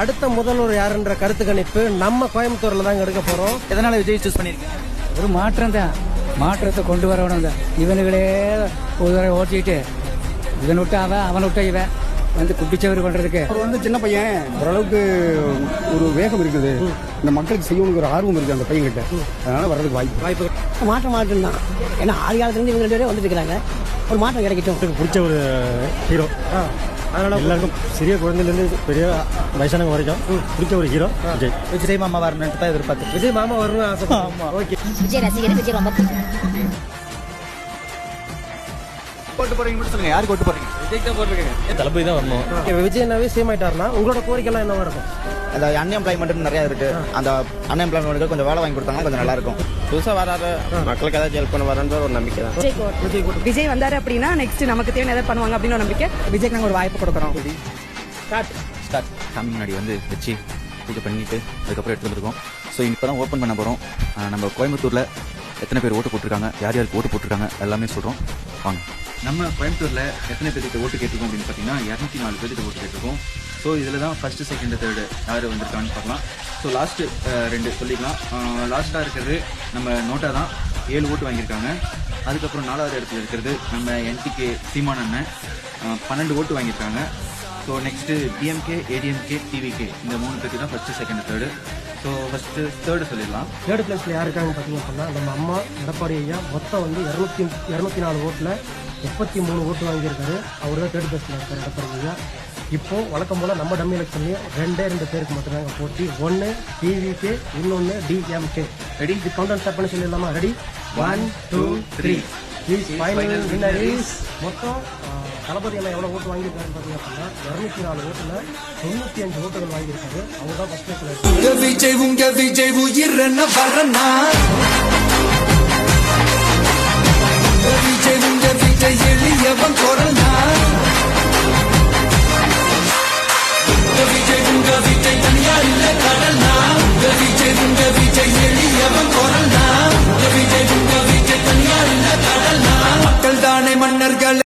அடுத்த முதல்வர் யாருன்ற கருத்து கணிப்பு நம்ம கோயம்புத்தூர்ல தான் எடுக்க போறோம். எதனால விஜய் சூஸ் பண்ணிருக்கீங்க ஒரு மாற்றம் தான். மாற்றத்தை கொண்டு வரணும் தான். இவனுகளே ஒரு தடவை ஓட்டிட்டு இவன் விட்டு அவன் அவன் விட்ட இவன் வந்து குட்டிச்சவர் பண்றதுக்கு. அவர் வந்து சின்ன பையன். ஓரளவுக்கு ஒரு வேகம் இருக்குது. இந்த மக்களுக்கு செய்யணுங்கிற ஒரு ஆர்வம் இருக்குது அந்த பையன்கிட்ட. அதனால வர்றதுக்கு வாய்ப்பு வாய்ப்பு மாற்றம் மாற்றம் தான். ஏன்னா ஆதி காலத்துலேருந்து இவங்க ரெண்டு பேரும் வந்துட்டு இருக்கிறாங்க ஒரு மாற்றம் கிடைக்கட்டும். பிடிச்ச ஒரு ஹீரோ. அதனால எல்லாருக்கும் சிறிய குழந்தைலேருந்து பெரிய வயசானவங்க வரைக்கும் பிடிச்ச ஒரு ஹீரோ விஜய் விஜய் மாமா வரணும்னு தான் எதிர்பார்த்து விஜய் மாமா வரணும் ஆசை. ஓகே. விஜய் ரசிகர் விஜய் ரொம்ப ஓட்டு போறீங்க மட்டும் சொல்லுங்க. யாருக்கு ஓட்டு போறீங்க தளபதி தான் வரணும். விஜய்னாவே சேம் ஆயிட்டாருன்னா உங்களோட கோரிக்கைலாம் என்னவா இருக்கும்? அந்த அன்எம்ப்ளாய்மெண்ட் நிறைய இருக்கு. அந்த அன்எம்ப்ளாய்மெண்ட்டுக்கு கொஞ்சம் வேலை வாங்கி கொடுத்தாங்கன்னா கொஞ்சம் நல்லா இருக்கும். புதுசாக வராத மக்களுக்கு ஏதாச்சும் ஹெல்ப் பண்ண வரன்ற ஒரு நம்பிக்கை தான். விஜய் வந்தாரு அப்படின்னா நெக்ஸ்ட் நமக்கு தேவை ஏதாவது பண்ணுவாங்க அப்படின்னு ஒரு நம்பிக்கை. விஜய்க்கு நாங்க ஒரு வாய்ப்பு கொடுக்குறோம். ஸ்டார்ட் சாமி முன்னாடி வந்து வச்சு பூஜை பண்ணிட்டு அதுக்கப்புறம் எடுத்து வந்திருக்கோம். ஸோ இப்போ தான் ஓப்பன் பண்ண போகிறோம் நம்ம கோயம்புத்தூரில் எத்தனை பேர் ஓட்டு போட்டிருக்காங்க? யார் யாருக்கு ஓட்டு போட்டிருக்காங்க? எல்லாமே சொல்கிறோம் வாங்க. நம்ம கோயம்புத்தூரில் எத்தனை பேருக்கு ஓட்டு கேட்டிருக்கோம் அப்படின்னு பார்த்தீங்கன்னா இரநூத்தி நாலு பேருக்கு ஓட்டு கேட்டிருக்கோம். ஸோ இதில் தான் ஃபஸ்ட்டு செகண்ட் தேர்டு யார் வந்திருக்கான்னு பார்க்கலாம். ஸோ லாஸ்ட்டு ரெண்டு சொல்லிக்கலாம். லாஸ்ட்டாக இருக்கிறது நம்ம நோட்டா தான். ஏழு ஓட்டு வாங்கியிருக்காங்க. அதுக்கப்புறம் நாலாவது இடத்துல இருக்கிறது நம்ம என்டிகே சீமான் அண்ணன். பன்னெண்டு ஓட்டு வாங்கியிருக்காங்க. So next DMK ADMK TVK இந்த மூணு பேருக்கு தான் first second third so first third சொல்லிடலாம். தேர்ட் பிளேஸில் யார் இருக்காங்கன்னு பார்த்தீங்க அப்படின்னா நம்ம அம்மா எடப்பாடி ஐயா மொத்தம் வந்து இரநூத்தி இரநூத்தி நாலு ஓட்டில் முப்பத்தி மூணு ஓட்டு வாங்கியிருக்காரு. அவர் தான் தேர்ட் பிளேஸ்ல இருக்காரு எடப்பாடி ஐயா. இப்போ வழக்கம் போல நம்ம டம்மி எலெக்ஷன்லயும் ரெண்டே ரெண்டு பேருக்கு மட்டும்தாங்க போட்டி. ஒன்று டிவிகே இன்னொன்று டிஎம்கே ரெடி இது கவுண்டர் ஸ்டார்ட் பண்ணி சொல்லிடலாமா? Ready one two three is final winner is மொத்தம் தளபதி அண்ணா எவ்வளோ ஓட்டு வாங்கியிருக்காருன்னு பார்த்தீங்க அப்படின்னா இரநூத்தி நாலு ஓட்டில் தொண்ணூற்றி அஞ்சு ஓட்டுகள் வாங்கியிருக்காரு. அவங்க தான் ஃபர்ஸ்ட் பிளேஸ்ல